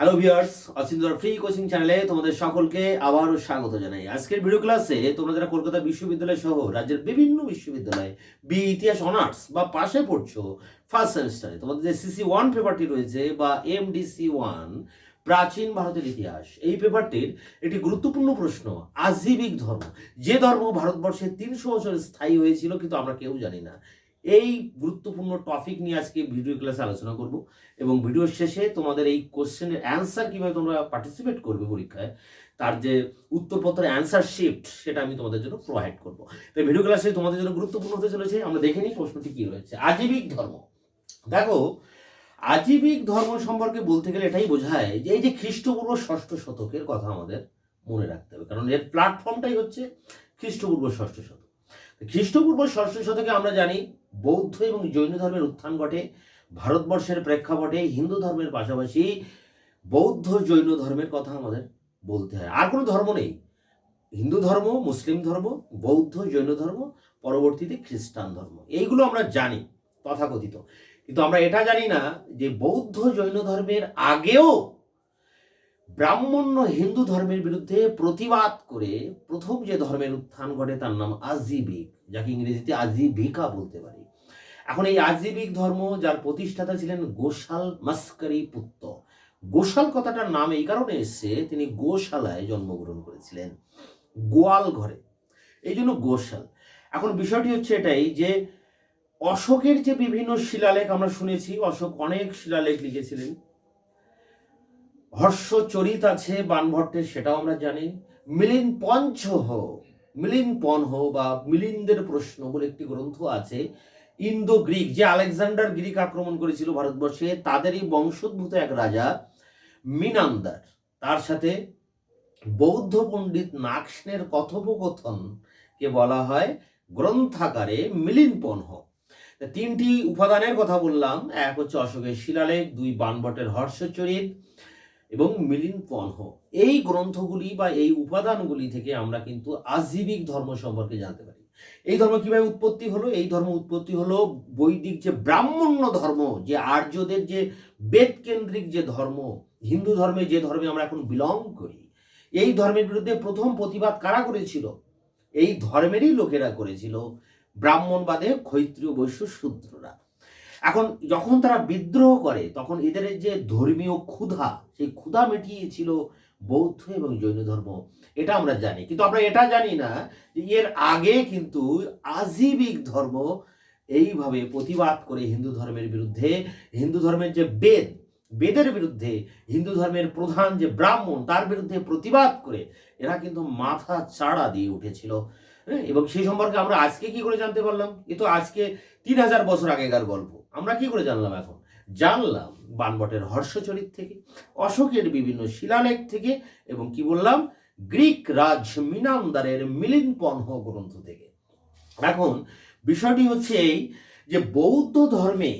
Hello viewers অচিন্তর free coaching চ্যানেলে তোমাদের সকলকে আবারও স্বাগত জানাই। আজকের ভিডিও ক্লাসে তোমরা যারা কলকাতা বিশ্ববিদ্যালয় সহ রাজ্যের বিভিন্ন বিশ্ববিদ্যালয় বি ইতিহাস অনার্স বা পাশে পড়ছো ফার্স্ট সেমিস্টারে তোমাদের যে সিসি ওয়ান পেপারটি রয়েছে বা এমডিসি ওয়ান প্রাচীন ভারতের ইতিহাস, এই পেপারটির একটি গুরুত্বপূর্ণ প্রশ্ন, আজীবিক ধর্ম। যে ধর্ম ভারতবর্ষে তিনশো বছর স্থায়ী হয়েছিল কিন্তু আমরা কেউ জানি না। এই গুরুত্বপূর্ণ টপিক নিয়ে আজকে ভিডিও ক্লাসে আলোচনা করব এবং ভিডিওর শেষে তোমাদের এই কোশ্চেনের অ্যান্সার কীভাবে তোমরা পার্টিসিপেট করবে পরীক্ষায়, তার যে উত্তরপত্রের অ্যান্সার শিফট সেটা আমি তোমাদের জন্য প্রোভাইড করব। তাই ভিডিও ক্লাসে তোমাদের জন্য গুরুত্বপূর্ণ হতে চলেছে, আমরা দেখে নিই প্রশ্নটি কী রয়েছে। আজীবিক ধর্ম। দেখো, আজীবিক ধর্ম সম্পর্কে বলতে গেলে এটাই বোঝায় যে এই যে খ্রিস্টপূর্ব ষষ্ঠ শতকের কথা আমাদের মনে রাখতে হবে, কারণ এর প্ল্যাটফর্মটাই হচ্ছে খ্রিস্টপূর্ব ষষ্ঠ শতক। খ্রিস্টপূর্ব ষষ্ঠ শতকে আমরা জানি বৌদ্ধ এবং জৈন ধর্মের উত্থান ঘটে। ভারতবর্ষের প্রেক্ষাপটে হিন্দু ধর্মের পাশাপাশি বৌদ্ধ জৈন ধর্মের কথা আমাদের বলতে হয়। আর কোনো ধর্ম নেই। হিন্দু ধর্ম, মুসলিম ধর্ম, বৌদ্ধ, জৈন ধর্ম, পরবর্তীতে খ্রিস্টান ধর্ম। এইগুলো আমরা জানি, তথাকথিত। কিন্তু আমরা এটা জানি না যে বৌদ্ধ জৈন ধর্মের আগেও ব্রাহ্মণ্য হিন্দু ধর্মের বিরুদ্ধে প্রতিবাদ করে প্রথম যে ধর্মের উত্থান ঘটে তার নাম আজিবিক, যাকে ইংরেজিতে আজিবিকা বলতে পারি। এখন এই আজিবিক ধর্ম যার প্রতিষ্ঠাতা ছিলেন গোশাল মাস্কারি পুত্র গোশাল কথাটার নাম এই কারণে এসছে, তিনি গোশালায় জন্মগ্রহণ করেছিলেন, গোয়াল ঘরে। এই জন্য গোশাল। এখন বিষয়টি হচ্ছে এটাই যে অশোকের যে বিভিন্ন শিলালেখ আমরা শুনেছি, অশোক অনেক শিলালেখ লিখেছিলেন। হর্ষচরিত আছে বানভট্টের, সেটাও আমরা জানি। মিলিন পঞ্চহ মিলিন পনহ বা মিলিনদের প্রশ্ন বলে একটি গ্রন্থ আছে ইন্দো গ্রিক যে আলেকজান্ডার গ্রিক আক্রমণ করেছিল ভারতবর্ষে, তাদেরই বংশোদ্ভূত এক রাজা, মিনান্দার। তার সাথে বৌদ্ধ পণ্ডিত নাকসনের কথোপকথন কে বলা হয় গ্রন্থাকারে মিলিন পনহ তিনটি উপাদানের কথা বললাম, এক হচ্ছে অশোকের শিলালেখ, দুই বানভট্টের হর্ষচরিত এবং মিলিন পনহ। এই গ্রন্থগুলি বা এই উপাদানগুলি থেকে আমরা কিন্তু আজীবিক ধর্ম সম্পর্কে জানতে পারি। এই ধর্ম কীভাবে উৎপত্তি হলো? এই ধর্ম উৎপত্তি হলো বৈদিক যে ব্রাহ্মণ্য ধর্ম, যে আর্যদের যে বেদ কেন্দ্রিক যে ধর্ম, হিন্দু ধর্মে যে ধর্মে আমরা এখন বিলং করি, এই ধর্মের বিরুদ্ধে প্রথম প্রতিবাদ কারা করেছিল? এই ধর্মেরই লোকেরা করেছিল ব্রাহ্মণবাদে ক্ষৈত্রীয় বৈশ্য শূদ্ররা। এখন যখন তারা বিদ্রোহ করে তখন এদের যে ধর্মীয় ক্ষুধা সেই ক্ষুধা মিটিয়েছিল বৌদ্ধ এবং জৈন ধর্ম। এটা আমরা জানি। কিন্তু আমরা এটা জানি না যে এর আগে কিন্তু আজীবিক ধর্ম এইভাবে প্রতিবাদ করে হিন্দু ধর্মের বিরুদ্ধে হিন্দু ধর্মের যে বেদ বেদের বিরুদ্ধে হিন্দু ধর্মের প্রধান যে ব্রাহ্মণ তার বিরুদ্ধে প্রতিবাদ করে এরা কিন্তু মাথা চাড়া দিয়ে উঠেছিল। হ্যাঁ, এবং সেই সম্পর্কে আমরা আজকে কি করে জানতে পারলাম? এ তো আজকে তিন হাজার বছর আগেকার গল্প। আমরা কি করে জানলাম এখন? জানলাম বানবটের হর্ষচরিত থেকে, অশোকের বিভিন্ন শিলালেখ থেকে, এবং কি বললাম? গ্রিক রাজ মিনান্দারের মিলিনপনহ গ্রন্থ থেকে। এখন বিষয়টি হচ্ছে এই যে বৌদ্ধ ধর্মে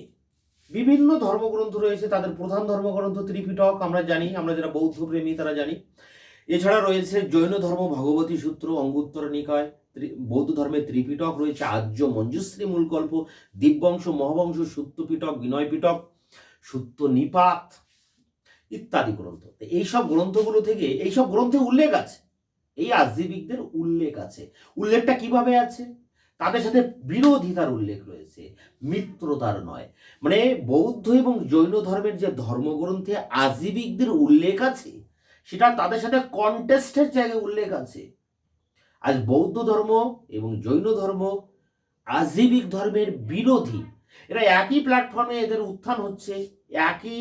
বিভিন্ন ধর্মগ্রন্থ রয়েছে, তাদের প্রধান ধর্মগ্রন্থ ত্রিপিটক, আমরা জানি, আমরা যারা বৌদ্ধ প্রেমী তারা জানি। এছাড়া রয়েছে জৈন ধর্ম ভগবতী সূত্র, অঙ্গুত্তর নিকায় বৌদ্ধ ধর্মের ত্রিপিটক রয়েছে আর্য মঞ্জুশ্রী মূলকল্প, দিব্যংশ, মহাবংশ, সূত্রপিটক বিনয় পিটক সূত্র নিপাত ইত্যাদি গ্রন্থ। এইসব গ্রন্থগুলো থেকে, এইসব গ্রন্থে উল্লেখ আছে। এই আজীবিকদের উল্লেখ আছে। উল্লেখটা কীভাবে আছে? তাদের সাথে বিরোধিতার উল্লেখ রয়েছে। মিত্রতার নয়। মানে বৌদ্ধ এবং জৈন ধর্মের যে ধর্মগ্রন্থে আজীবিকদের উল্লেখ আছে, সেটা তাদের সাথে কন্টেস্টের জায়গায় উল্লেখ আছে। আজ বৌদ্ধ ধর্ম এবং জৈন ধর্ম আজীবিক ধর্মের বিরোধী। এরা একই প্ল্যাটফর্মে এদের উত্থান হচ্ছে, একই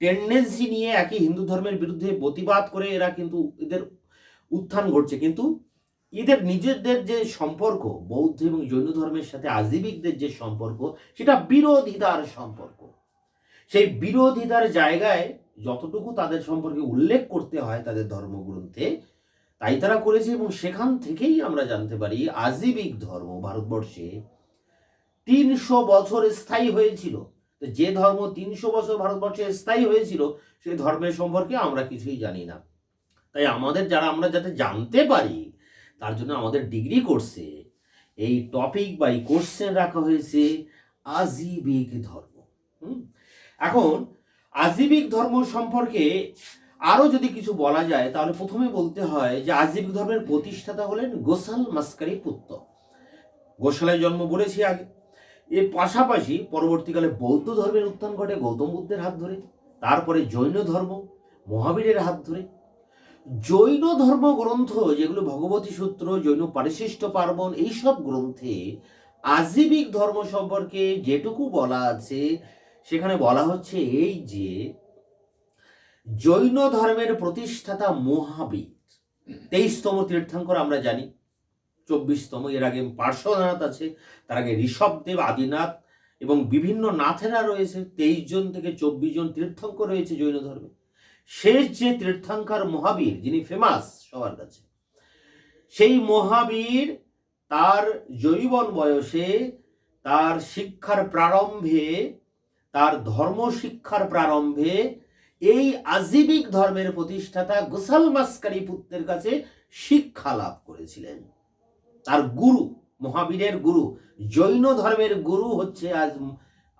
টেন্ডেন্সি নিয়ে একই হিন্দু ধর্মের বিরুদ্ধে প্রতিবাদ করে এরা কিন্তু এদের উত্থান ঘটছে। কিন্তু এদের নিজেদের যে সম্পর্ক, বৌদ্ধ এবং জৈন ধর্মের সাথে আজীবিকদের যে সম্পর্ক, সেটা বিরোধিতার সম্পর্ক। সেই বিরোধিতার জায়গায় যতটুকু তাদের সম্পর্কে উল্লেখ করতে হয় তাদের ধর্মগ্রন্থে তাই তারা করেছে এবং সেখান থেকেই আমরা জানতে পারি আজীবিক ধর্ম ভারতবর্ষে তিনশো বছর স্থায়ী হয়েছিল। যে ধর্ম তিনশো বছর ভারতবর্ষে স্থায়ী হয়েছিল সেই ধর্মের সম্পর্কে আমরা কিছুই জানি না। তাই আমাদের যারা আমরা যাতে জানতে পারি, তার জন্য আমাদের ডিগ্রি কোর্সে এই টপিক বা এই কোশ্চেন রাখা হয়েছে আজীবিক ধর্ম? এখন আজীবিক ধর্ম সম্পর্কে আরও যদি কিছু বলা যায়, তাহলে প্রথমে বলতে হয় যে আজীবিক ধর্মের প্রতিষ্ঠাতা হলেন গোসাল মাস্কারি পুত্র গোশালায় জন্ম বলেছি আগে। এর পাশাপাশি পরবর্তীকালে বৌদ্ধ ধর্মের উত্থান ঘটে গৌতম বুদ্ধের হাত ধরে, তারপরে জৈন ধর্ম, মহাবীরের হাত ধরে। জৈন ধর্ম গ্রন্থ যেগুলো ভগবতী সূত্র, জৈন পারিশিষ্ট পার্বণ এইসব গ্রন্থে আজীবিক ধর্ম সম্পর্কে যেটুকু বলা আছে, সেখানে বলা হচ্ছে এই যে জৈন ধর্মের প্রতিষ্ঠাতা মহাবীর। তেইশতম তীর্থাঙ্কর আমরা জানি চব্বিশতম এর আগে পার্শ্বনাথ আছে তার আগে ঋষভদেব আদিনাথ এবং বিভিন্ন নাথেরা রয়েছে তেইশ জন থেকে চব্বিশ জন তীর্থঙ্কর রয়েছে জৈন ধর্মে। শেষ যে তীর্থাঙ্কর মহাবীর যিনি ফেমাস সবার কাছে সেই মহাবীর তার জৈবন বয়সে তার শিক্ষার প্রারম্ভে তার ধর্ম শিক্ষার প্রারম্ভে এই আজীবিক ধর্মের প্রতিষ্ঠাতা গোসাল মাস্কারি পুত্রের কাছে শিক্ষা লাভ করেছিলেন। তার গুরু, মহাবীরের গুরু, জৈন ধর্মের গুরু হচ্ছে আজ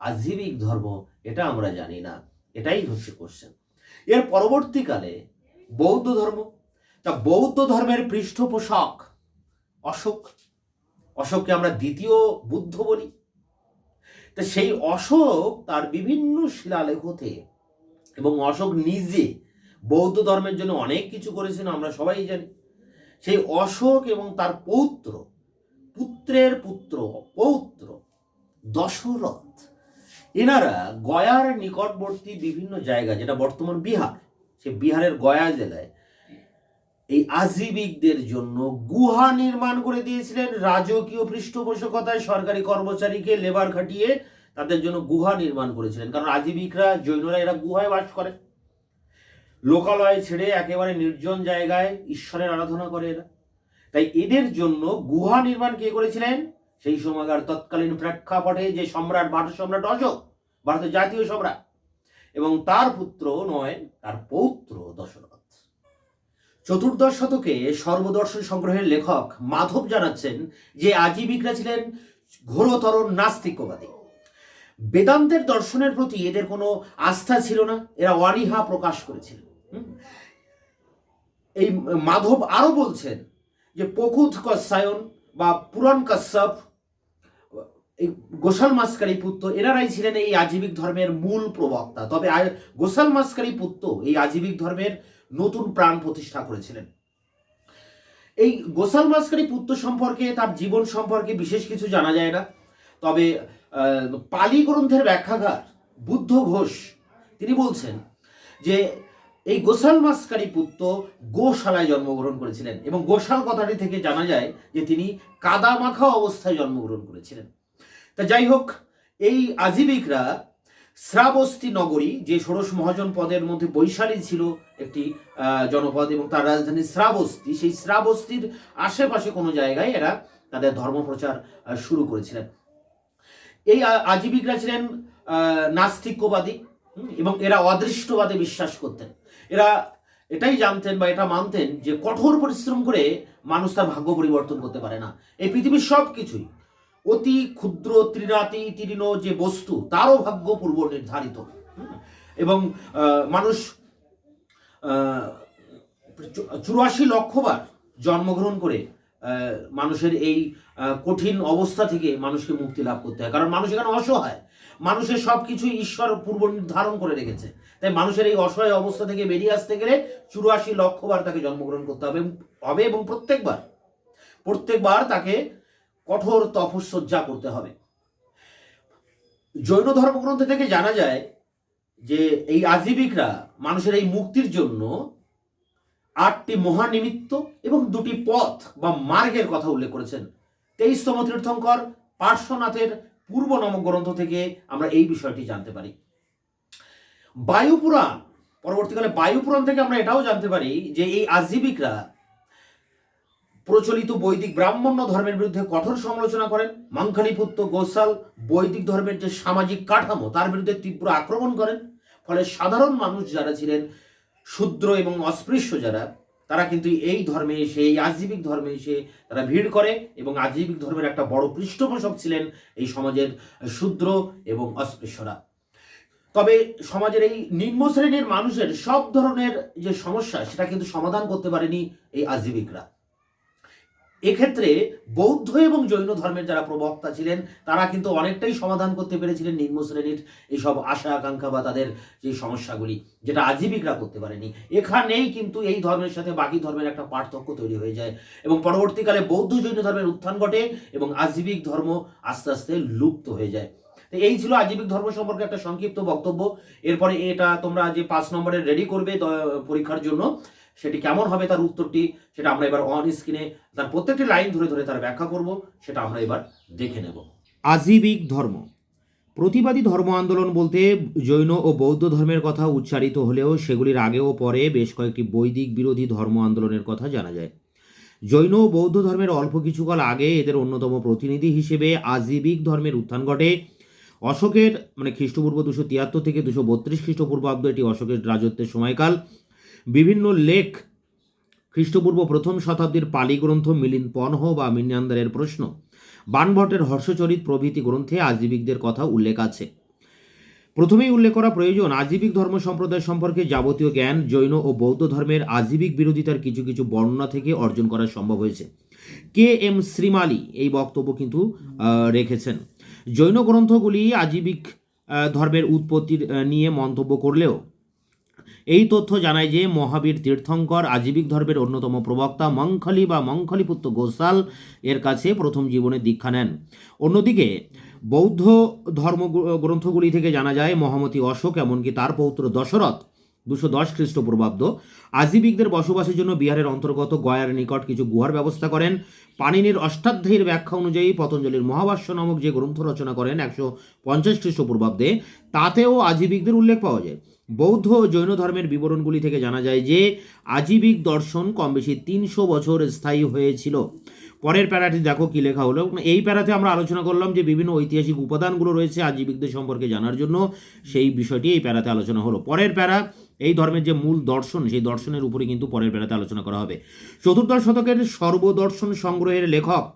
আজীবিক ধর্ম, এটা আমরা জানি না। এটাই হচ্ছে কোশ্চেন এর পরবর্তীকালে বৌদ্ধ ধর্ম, তা বৌদ্ধ ধর্মের পৃষ্ঠপোষক অশোক, অশোককে আমরা দ্বিতীয় বুদ্ধ বলি। তা সেই অশোক তার বিভিন্ন শিলালেখতে এবং অশোক নিজে বৌদ্ধ ধর্মের জন্য অনেক কিছু করেছেন, আমরা সবাই জানি। সেই অশোক এবং তার পৌত্র, পুত্রের পুত্র, পৌত্র, দশরথ, এনারা গয়ার নিকটবর্তী বিভিন্ন জায়গা, যেটা বর্তমান বিহার সে বিহারের গয়া জেলায়, এই আজীবিকদের জন্য গুহা নির্মাণ করে দিয়েছিলেন। রাজকীয় পৃষ্ঠপোষকতায় সরকারি কর্মচারীকে লেবার খাটিয়ে তাদের জন্য গুহা নির্মাণ করেছিলেন। কারণ আজীবিকরা, জৈনরা এরা গুহায় বাস করে। লোকালয় ছেড়ে একেবারে নির্জন জায়গায় ঈশ্বরের আরাধনা করে এরা। তাই এদের জন্য গুহা নির্মাণ কে করেছিলেন? সেই সময়কার তৎকালীন প্রেক্ষাপটে যে সম্রাট, ভারত সম্রাট অশোক, ভারতের জাতীয় সম্রাট। এবং তার পুত্র নয়, তার পৌত্র দশরথ। চতুর্দশ শতকে সর্বদর্শন সংগ্রহের লেখক মাধব জানাচ্ছেন যে আজীবিকরা ছিলেন ঘোরতর নাস্তিকবাদী। বেদান্তের দর্শনের প্রতি এদের কোনো আস্থা ছিল না, এরা অনীহা প্রকাশ করেছিল। এই মাধব আরও বলছেন যে পকুত কসায়ন বা পুরাণ কশ্যপ, এই গোসাল মাস্কারি পুত্র এনারাই ছিলেন এই আজীবিক ধর্মের মূল প্রবক্তা। তবে গোসাল মাস্কারি পুত্র এই আজীবিক ধর্মের নতুন প্রাণ প্রতিষ্ঠা করেছিলেন। এই গোসাল মাস্কারি পুত্র সম্পর্কে, তার জীবন সম্পর্কে বিশেষ কিছু জানা যায় না। তবে পালি গ্রন্থের ব্যাখ্যাগার বুদ্ধ ঘোষ তিনি বলছেন যে এই গোসাল মাস্কারি পুত্র গোশালায় জন্মগ্রহণ করেছিলেন এবং গোশাল কথাটি থেকে জানা যায় যে তিনি কাদামাখা অবস্থায় জন্মগ্রহণ করেছিলেন। তা যাই হোক এই আজীবিকরা শ্রাবস্তি নগরী যে ষোড়শ মহাজন পদের মধ্যে বৈশালী ছিল একটি জনপদ এবং তার রাজধানী শ্রাবস্তি সেই শ্রাবস্তির আশেপাশে কোনো জায়গায় এরা তাদের ধর্মপ্রচার আহ, শুরু করেছিলেন। এই আজীবিকরা ছিলেন নাস্তিক্যবাদী এবং এরা অদৃষ্টবাদে বিশ্বাস করতেন। এরা এটাই জানতেন বা এটা মানতেন যে কঠোর পরিশ্রম করে মানুষ তার ভাগ্য পরিবর্তন করতে পারে না। এই পৃথিবীর সব কিছুই অতি ক্ষুদ্র ত্রিরাতি তীর্ণ যে বস্তু, তারও ভাগ্য পূর্ব নির্ধারিত। এবং মানুষ চুরাশি লক্ষবার জন্মগ্রহণ করে মানুষের এই কঠিন অবস্থা থেকে মানুষকে মুক্তি লাভ করতে হয়। কারণ মানুষ এখানে অসহায়। মানুষের সব কিছুই ঈশ্বর পূর্ব নির্ধারণ করে রেখেছে। তাই মানুষের এই অসহায় অবস্থা থেকে বেরিয়ে আসতে গেলে চুরাশি লক্ষবার তাকে জন্মগ্রহণ করতে হবে হবে এবং প্রত্যেকবার প্রত্যেকবার তাকে কঠোর তপস্যা করতে হবে। জৈন ধর্মগ্রন্থ থেকে জানা যায় যে এই আজীবিকরা মানুষের এই মুক্তির জন্য আটটি মহানিমিত্ত এবং দুটি পথ বা মার্গের কথা উল্লেখ করেছেন। তেইশতম তীর্থঙ্কর পার্শ্বনাথের পূর্ব নামক গ্রন্থ থেকে আমরা এই বিষয়টি জানতে পারি। বায়ুপুরাণ, পরবর্তীকালে বায়ুপুরাণ থেকে আমরা এটাও জানতে পারি যে এই আজীবিকরা প্রচলিত বৈদিক ব্রাহ্মণ্য ধর্মের বিরুদ্ধে কঠোর সমালোচনা করেন। মাংখালিপুত্র গোসাল বৈদিক ধর্মের যে সামাজিক কাঠামো, তার বিরুদ্ধে তীব্র আক্রমণ করেন। ফলে সাধারণ মানুষ যারা ছিলেন শূদ্র এবং অস্পৃশ্য যারা, তারা কিন্তু এই ধর্মে এসে, এই আজীবিক ধর্মে এসে তারা ভিড় করে এবং আজীবিক ধর্মের একটা বড় পৃষ্ঠপোষক ছিলেন এই সমাজের শূদ্র এবং অস্পৃশ্যরা। তবে সমাজের এই নিম্ন শ্রেণির মানুষের সব ধরনের যে সমস্যা, সেটা কিন্তু সমাধান করতে পারেনি এই আজীবিকরা। এক্ষেত্রে বৌদ্ধ এবং জৈন ধর্মের যারা প্রবক্তা ছিলেন, তারা কিন্তু অনেকটাই সমাধান করতে পেরেছিলেন নিম্ন শ্রেণির এইসব আশা, আকাঙ্ক্ষা বা তাদের যে সমস্যাগুলি, যেটা আজীবিকরা করতে পারেনি। এখানেই কিন্তু এই ধর্মের সাথে বাকি ধর্মের একটা পার্থক্য তৈরি হয়ে যায় এবং পরবর্তীকালে বৌদ্ধ জৈন ধর্মের উত্থান ঘটে এবং আজীবিক ধর্ম আস্তে আস্তে লুপ্ত হয়ে যায়। তো এই ছিল আজীবিক ধর্ম সম্পর্কে একটা সংক্ষিপ্ত বক্তব্য। এরপরে এটা তোমরা যে পাঁচ নম্বরের রেডি করবে পরীক্ষার জন্য সেটি কেমন হবে তার উত্তরটি সেটা আমরা এবার অন স্ক্রিনে তার প্রত্যেকটি লাইন ধরে ধরে তার ব্যাখ্যা করব, সেটা আমরা এবার দেখে নেব। আজীবিক ধর্ম। প্রতিবাদী ধর্ম আন্দোলন বলতে জৈন ও বৌদ্ধ ধর্মের কথা উচ্চারিত হলেও সেগুলির আগে ও পরে বেশ কয়েকটি বৈদিক বিরোধী ধর্ম আন্দোলনের কথা জানা যায়। জৈন ও বৌদ্ধ ধর্মের অল্প কিছুকাল আগে এদের অন্যতম প্রতিনিধি হিসেবে আজীবিক ধর্মের উত্থান ঘটে। অশোকের মানে খ্রিস্টপূর্ব দুশো তিয়াত্তর থেকে দুশো বত্রিশ খ্রিস্টপূর্বাব্দ এটি অশোকের রাজত্বের সময়কাল। বিভিন্ন লেখ খ্রিস্টপূর্ব প্রথম শতাব্দীর পালি গ্রন্থ মিলিন পনহ বা মিন্যান্দারের প্রশ্ন। বানভট্টের হর্ষচরিত প্রভৃতি গ্রন্থে আজীবিকদের কথা উল্লেখ আছে। প্রথমেই উল্লেখ করা প্রয়োজন, আজীবিক ধর্ম সম্প্রদায় সম্পর্কে যাবতীয় জ্ঞান, জৈন ও বৌদ্ধ ধর্মের আজীবিক বিরোধিতার কিছু কিছু বর্ণনা থেকে অর্জন করা সম্ভব হয়েছে। কে এম শ্রীমালি এই বক্তব্য কিন্তু রেখেছেন। জৈন গ্রন্থগুলি আজীবিক ধর্মের উৎপত্তির নিয়ে মন্তব্য করলেও এই তথ্য জানায় যে মহাবীর তীর্থঙ্কর, আজীবিক ধর্মের অন্যতম প্রবক্তা মঙ্খলি বা মঙ্খলিপুত্র গোসাল এর কাছে প্রথম জীবনে দীক্ষা নেন। অন্যদিকে, বৌদ্ধ ধর্ম গ্রন্থগুলি থেকে জানা যায়, মহামতি অশোক এমনকি তার পৌত্র দশরথ দুশো দশ খ্রিস্টপূর্বাব্দ আজীবিকদের বসবাসের জন্য বিহারের অন্তর্গত গয়ার নিকট কিছু গুহার ব্যবস্থা করেন। পানিনির অষ্টাধ্যায়ীর ব্যাখ্যা অনুযায়ী পতঞ্জলির মহাভাষ্য নামক যে গ্রন্থ রচনা করেন একশো পঞ্চাশ খ্রিস্টপূর্বাব্দে, তাতেও আজীবিকদের উল্লেখ পাওয়া যায়। বৌদ্ধ জৈন ধর্মের বিবরণগুলি থেকে জানা যায় যে, আজীবিক দর্শন কম বেশি তিনশো বছর স্থায়ী হয়েছিল। পরের প্যারাটি দেখো কি লেখা হলো। এই প্যারাতে আমরা আলোচনা করলাম যে বিভিন্ন ঐতিহাসিক উপাদানগুলো রয়েছে আজীবিকদের সম্পর্কে জানার জন্য। সেই বিষয়টি এই প্যারাতে আলোচনা হলো। পরের প্যারা, এই ধর্মের যে মূল দর্শন, সেই দর্শনের উপরে কিন্তু পরের প্যারাতে আলোচনা করা হবে। চতুর্দশ শতকের সর্বদর্শন সংগ্রহের লেখক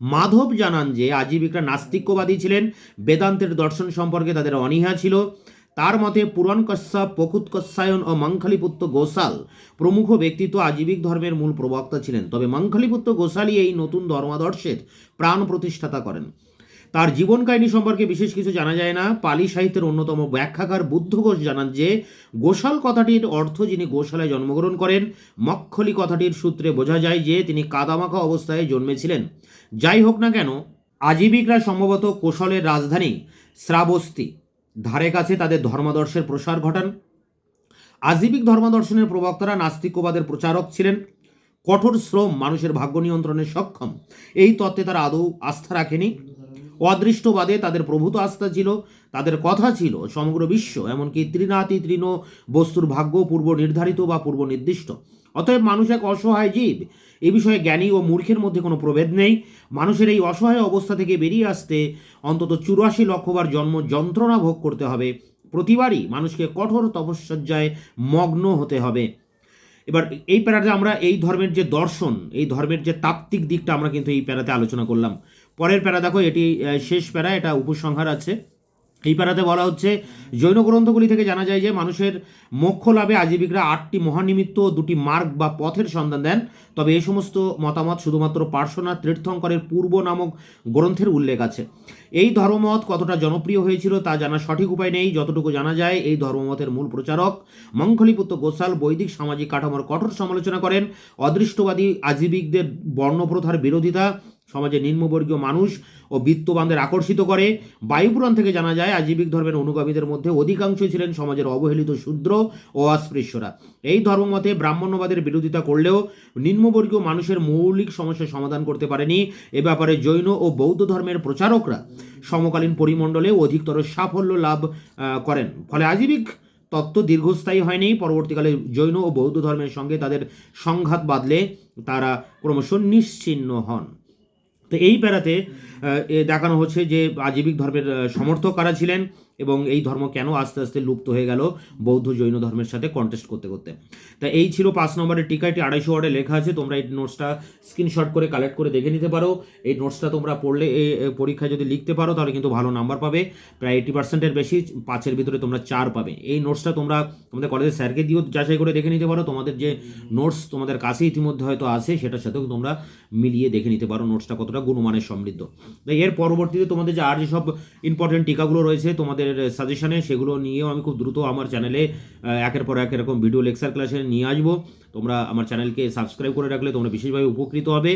মাধব জানান যে, আজীবিকরা নাস্তিক্যবাদী ছিলেন। বেদান্তের দর্শন সম্পর্কে তাদের অনীহা ছিল। তার মতে পুরাণ কশ্যপ পকুত কশ্যায়ন ও মঙ্খলিপুত্র গোসাল প্রমুখ ব্যক্তিত্ব আজীবিক ধর্মের মূল প্রবক্তা ছিলেন। তবে মঙ্খলিপুত্র গোসালই এই নতুন ধর্মাদর্শের প্রাণ প্রতিষ্ঠাতা করেন। তার জীবন কাহিনী সম্পর্কে বিশেষ কিছু জানা যায় না। পালি সাহিত্যের অন্যতম ব্যাখ্যাকার বুদ্ধ ঘোষ জানান যে গোশাল কথাটির অর্থ যিনি গোশালায় জন্মগ্রহণ করেন মক্ষলি কথাটির সূত্রে বোঝা যায় যে, তিনি কাদামাখা অবস্থায় জন্মেছিলেন। যাই হোক না কেন, আজীবিকরা সম্ভবত কোশলের রাজধানী শ্রাবস্তি। ধারে কাছে তাদের ধর্মাদর্শের প্রসার ঘটান। আজীবিক ধর্মাদর্শনের প্রবক্তারা নাস্তিক্যবাদের প্রচারক ছিলেন। কঠোর শ্রম, মানুষের ভাগ্য নিয়ন্ত্রণে সক্ষম। এই তত্ত্বে তারা আদৌ আস্থা রাখেনি। অদৃষ্টবাদে তাদের প্রভূত আস্থা ছিল, তাদের কথা ছিল সমগ্র বিশ্ব, এমনকি তৃণাতি তৃণ বস্তুর ভাগ্য পূর্ব নির্ধারিত বা পূর্ব নির্দিষ্ট অতএব মানুষ এক অসহায় জীব। এ বিষয়ে জ্ঞানী ও মূর্খের মধ্যে কোনো প্রভেদ নেই। মানুষের এই অসহায় অবস্থা থেকে বেরিয়ে আসতে অন্তত চুরাশি লক্ষবার জন্ম যন্ত্রণা ভোগ করতে হবে। প্রতিবারই মানুষকে কঠোর তপস্যায় মগ্ন হতে হবে। এবার এই প্যারাতে আমরা এই ধর্মের যে দর্শন, এই ধর্মের যে তাত্ত্বিক দিকটা আমরা কিন্তু এই প্যারাতে আলোচনা করলাম। পরের প্যারা দেখো, এটি শেষ প্যারা, এটা উপসংহার আছে। এই প্যারাতে বলা হচ্ছে, জৈন গ্রন্থগুলি থেকে জানা যায় যে মানুষের মোক্ষ লাভে আজীবিকরা আটটি মহানিমিত্ত দুটি মার্গ বা পথের সন্ধান দেন। তবে এই সমস্ত মতামত শুধুমাত্র পার্শ্বনাথ তীর্থঙ্করের পূর্ব নামক গ্রন্থের উল্লেখ আছে। এই ধর্মমত কতটা জনপ্রিয় হয়েছিল তা জানার সঠিক উপায় নেই, যতটুকু জানা যায় এই ধর্মমতের মূল প্রচারক মঙ্খলিপুত্র গোসাল বৈদিক সামাজিক কাঠামোর কঠোর সমালোচনা করেন। অদৃষ্টবাদী আজীবিকদের বর্ণপ্রথার বিরোধিতা সমাজে নিম্নবর্গীয় মানুষ ও বিত্তবানদের আকর্ষিত করে। বায়ুপুরাণ থেকে জানা যায়, আজীবিক ধর্মের অনুগামীদের মধ্যে অধিকাংশই ছিলেন সমাজের অবহেলিত শূদ্র ও অস্পৃশ্যরা। এই ধর্মমতে ব্রাহ্মণ্যবাদের বিরোধিতা করলেও নিম্নবর্গীয় মানুষের মৌলিক সমস্যার সমাধান করতে পারেনি। এ ব্যাপারে জৈন ও বৌদ্ধ ধর্মের প্রচারকরা সমকালীন পরিমণ্ডলে অধিকতর সাফল্য লাভ করেন। ফলে আজীবিক তত্ত্ব দীর্ঘস্থায়ী হয়নি। পরবর্তীকালে জৈন ও বৌদ্ধ ধর্মের সঙ্গে তাদের সংঘাত বাঁধলে তারা ক্রমশ নিশ্চিন্ন হন। তো এই প্যারাতে দেখানো হচ্ছে যে আজীবিক ধর্মের সমর্থক কারা ছিলেন? এবং এই ধর্ম কেন আস্তে আস্তে লুপ্ত হয়ে গেল বৌদ্ধ জৈন ধর্মের সাথে কন্টেস্ট করতে করতে। তা এই ছিল পাঁচ নম্বরের টিকা, এটি আড়াইশো ওয়ার্ডে লেখা আছে, তোমরা এই নোটসটা স্ক্রিনশট করে কালেক্ট করে দেখে নিতে পারো। এই নোটসটা তোমরা পড়লে এই পরীক্ষায় যদি লিখতে পারো, তাহলে কিন্তু ভালো নাম্বার পাবে। প্রায় এইটি পার্সেন্টের বেশি, পাঁচের ভিতরে তোমরা চার পাবে। এই নোটসটা তোমরা তোমাদের কলেজের স্যারকে দিয়েও যাচাই করে দেখে নিতে পারো। তোমাদের যে নোটস তোমাদের কাছে ইতিমধ্যে হয়তো আছে, সেটার সাথেও তোমরা মিলিয়ে দেখে নিতে পারো নোটসটা কতটা গুণমানের সমৃদ্ধ। এর পরবর্তীতে তোমাদের যে আর যেসব ইম্পর্টেন্ট টিকাগুলো রয়েছে, তোমাদের সাজেশনে সেগুলো নিয়েও আমি খুব দ্রুত আমার চ্যানেলে একের পর এক এরকম ভিডিও লেকচার ক্লাসে নিয়ে আসব। তোমরা আমার চ্যানেলকে সাবস্ক্রাইব করে রাখলে তোমরা বিশেষভাবে উপকৃত হবে।